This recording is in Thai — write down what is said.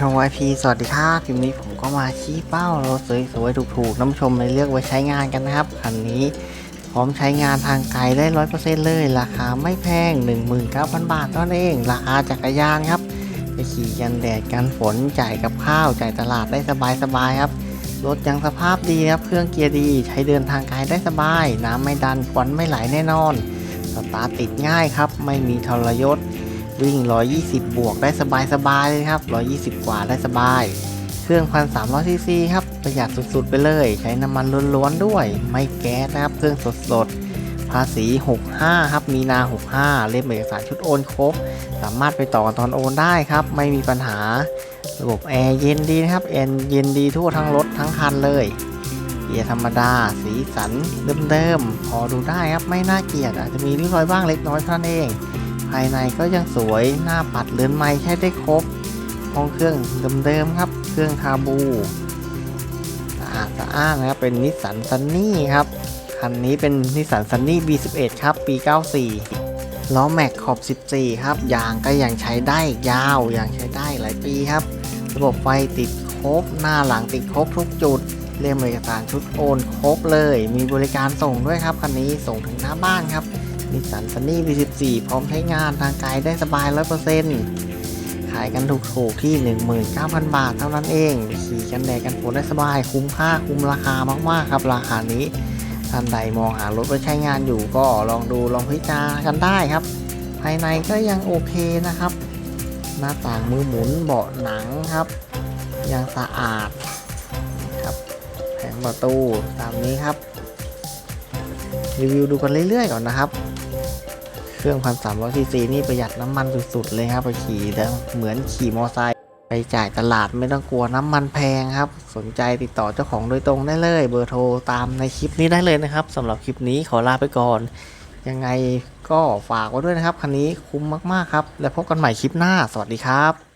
ชมไอพีสวัสดีครับคลิปนี้ผมก็มาชี้เป้า รถสวยๆถูกๆน้ำชมไปเลือกไว้ใช้งานกันนะครับ คันนี้พร้อมใช้งานทางไกลได้ร้อยเปอร์เซ็นต์เลย ราคาไม่แพง 19,000 บาทเท่านั้นเอง ราคาจักรยานครับ ไปขี่กันแดดกันฝนจ่ายกับข้าว จ่ายตลาดได้สบายๆครับ รถยังสภาพดีครับ เครื่องเกียร์ดี ใช้เดินทางไกลได้สบาย น้ำไม่ดันควันไม่ไหลแน่นอน สตาร์ทติดง่ายครับ ไม่มีทรยศ วิ่ง 120 บวกได้สบายๆเลยครับ 120 กว่าได้สบาย เครื่องพันสามร้อยซีซีครับ ประหยัดสุด ๆ ไปเลย ใช้น้ำมันล้วนๆด้วย ไม่แก๊สนะครับ เครื่องสดๆ ภาษี 65 ครับ มีนา 65 เล่มเอกสารชุดโอนครบ สามารถไปต่อตอนโอนได้ครับ ไม่มีปัญหา ระบบแอร์เย็นดีนะครับ แอร์เย็นดีทั่วทั้งรถทั้งคันเลยเกียร์ธรรมดา สีสันเดิมๆ พอดูได้ครับ ไม่น่าเกลียดอาจจะมีริ้วรอยบ้างเล็กน้อยเท่านั้นเอง ภายในก็ยังสวยหน้าปัดเรือนไม้ใช้ได้ครบห้องเครื่องเดิมๆครับ เครื่องคาบูสะอาดสะอ้านนะครับเป็นนิสสันซันนี่ครับคันนี้เป็นนิสสันซันนี่ B11 ครับ ปี 94 ล้อแม็กขอบ 14 ครับ ยางก็ยังใช้ได้ยาว ยังใช้ได้หลายปีครับ ระบบไฟติดครบ หน้าหลังติดครบทุกจุด เล่มเอกสารชุดโอนครบเลย มีบริการส่งด้วยครับ คันนี้ส่งถึงหน้าบ้านครับ นิสสันซันนี่ V14 พร้อมใช้งานทางไกลได้สบาย 100%ขายกันถูกๆที่ 19,000 บาทเท่านั้นเอง ขี่กันแดดกันฝนได้สบาย คุ้มค่าคุ้มราคามากๆครับราคานี้ ท่านใดมองหารถไว้ใช้งานอยู่ก็ลองดูลองพิจารณากันได้ครับ ภายในก็ยังโอเคนะครับ หน้าต่างมือหมุนเบาะหนังครับ ยังสะอาดครับแผงประตูตามนี้ครับรีวิวดูกันเรื่อยๆก่อนนะครับ เครื่องพันสามร้อยซีซีนี่ประหยัดน้ำมันสุดๆเลยครับไปขี่แล้วเหมือนขี่มอไซค์ไปจ่ายตลาดไม่ต้องกลัวน้ำมันแพงครับ สนใจติดต่อเจ้าของโดยตรงได้เลย เบอร์โทรตามในคลิปนี้ได้เลยนะครับสำหรับคลิปนี้ขอลาไปก่อน ยังไงก็ฝากไว้ด้วยนะครับ คันนี้คุ้มมากๆครับ แล้วพบกันใหม่คลิปหน้า สวัสดีครับ